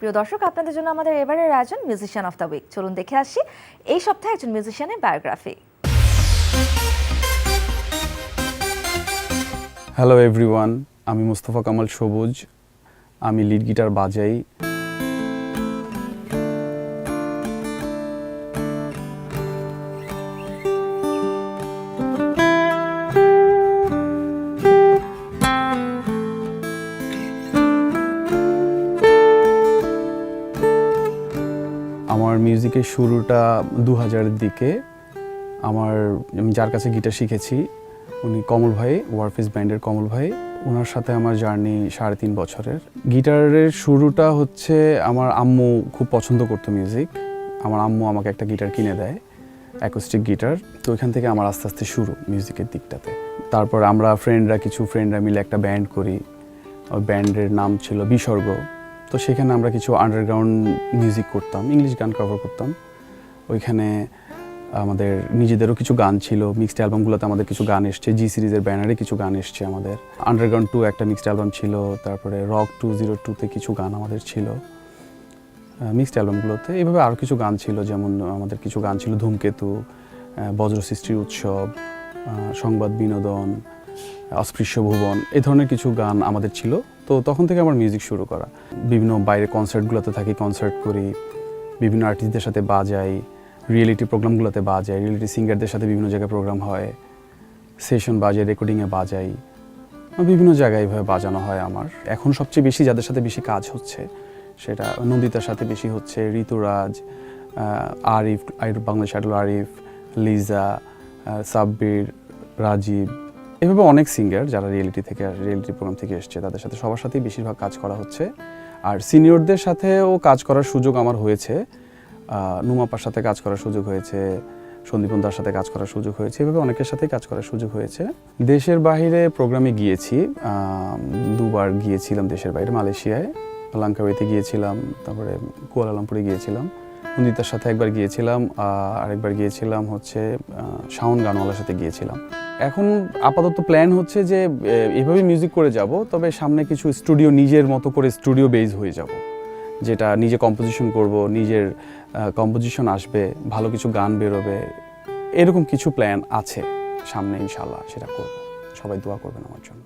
প্রিয় দর্শক, আপনাদের জন্য আমাদের এবারের আয়োজন মিউজিশিয়ান অফ দ্য উইক চলুন দেখে আসি, এই সপ্তাহে একজন মিউজিশিয়ানের বায়োগ্রাফি হ্যালো এভরিওয়ান আমি মুস্তফা কামাল সবুজ। আমি লিড গিটার বাজাই। আমার মিউজিকের শুরুটা দু হাজারের দিকে। আমার, আমি যার কাছে গিটার শিখেছি, উনি কমল ভাই ওয়ারফিস ব্যান্ডের কমল ভাই। ওনার সাথে আমার জার্নি সাড়ে তিন বছরের। গিটারের শুরুটা হচ্ছে, আমার আম্মু খুব পছন্দ করতো মিউজিক। আমার আম্মু আমাকে একটা গিটার কিনে দেয়, অ্যাকোস্টিক গিটার। তো ওইখান থেকে আমার আস্তে আস্তে শুরু মিউজিকের দিকটাতে। তারপর আমরা ফ্রেন্ডরা কিছু ফ্রেন্ডরা মিলে একটা ব্যান্ড করি। ওই ব্যান্ডের নাম ছিল বিসর্গ। তো সেখানে আমরা কিছু আন্ডারগ্রাউন্ড মিউজিক করতাম ইংলিশ গান কভার করতাম। ওইখানে আমাদের নিজেদেরও কিছু গান ছিল মিক্সড অ্যালবামগুলোতে আমাদের কিছু গান এসছে জি সিরিজের ব্যানারে কিছু গান এসছে আমাদের। আন্ডারগ্রাউন্ড টু একটা মিক্সড অ্যালবাম ছিল, তারপরে রক টু জিরো টুতে কিছু গান আমাদের ছিল। মিক্সড অ্যালবামগুলোতে এইভাবে আরও কিছু গান ছিল, যেমন আমাদের কিছু গান ছিল ধূমকেতু বজ্র সৃষ্টির উৎসব সংবাদ বিনোদন, অস্পৃশ্য ভুবন এই ধরনের কিছু গান আমাদের ছিল। তো তখন থেকে আমার মিউজিক শুরু করা। বিভিন্ন বাইরে কনসার্টগুলোতে থাকি কনসার্ট করি, বিভিন্ন আর্টিস্টদের সাথে বাজাই রিয়েলিটি প্রোগ্রামগুলোতে বাজাই রিয়েলিটি সিঙ্গারদের সাথে বিভিন্ন জায়গায় প্রোগ্রাম হয় সেশন বাজাই রেকর্ডিংয়ে বাজাই, বিভিন্ন জায়গায় এইভাবে বাজানো হয় আমার। এখন সবচেয়ে বেশি যাদের সাথে বেশি কাজ হচ্ছে, সেটা নন্দিতার সাথে বেশি হচ্ছে, ঋতুরাজ আরিফ আরিফ, বাংলাদেশ আইডল আরিফ, লিজা সাব্বির, রাজীব এভাবে অনেক সিঙ্গার যারা রিয়েলিটি থেকে রিয়েলিটি প্রোগ্রাম থেকে এসছে, তাদের সাথে সবার সাথেই বেশিরভাগ কাজ করা হচ্ছে। আর সিনিয়রদের সাথেও কাজ করার সুযোগ আমার হয়েছে। নুমাপার সাথে কাজ করার সুযোগ হয়েছে সন্দীপন দার সাথে কাজ করার সুযোগ হয়েছে, এভাবে অনেকের সাথেই কাজ করার সুযোগ হয়েছে। দেশের বাইরে প্রোগ্রামে গিয়েছি দুবার গিয়েছিলাম দেশের বাইরে, মালয়েশিয়ায় লাঙ্কাওয়েতে গিয়েছিলাম, তারপরে কুয়ালালামপুরে গিয়েছিলাম। নন্দিতার সাথে একবার গিয়েছিলাম আরেকবার গিয়েছিলাম হচ্ছে শাওন গানওয়ালার সাথে গিয়েছিলাম। এখন আপাতত প্ল্যান হচ্ছে যে এভাবে মিউজিক করে যাব, তবে সামনে কিছু স্টুডিও নিজের মতো করে স্টুডিও বেজ হয়ে যাব, যেটা নিজে কম্পোজিশন করব, নিজের কম্পোজিশন আসবে, ভালো কিছু গান বেরোবে, এরকম কিছু প্ল্যান আছে সামনে ইনশাল্লাহ সেটা করব। সবাই দোয়া করবেন আমার জন্য।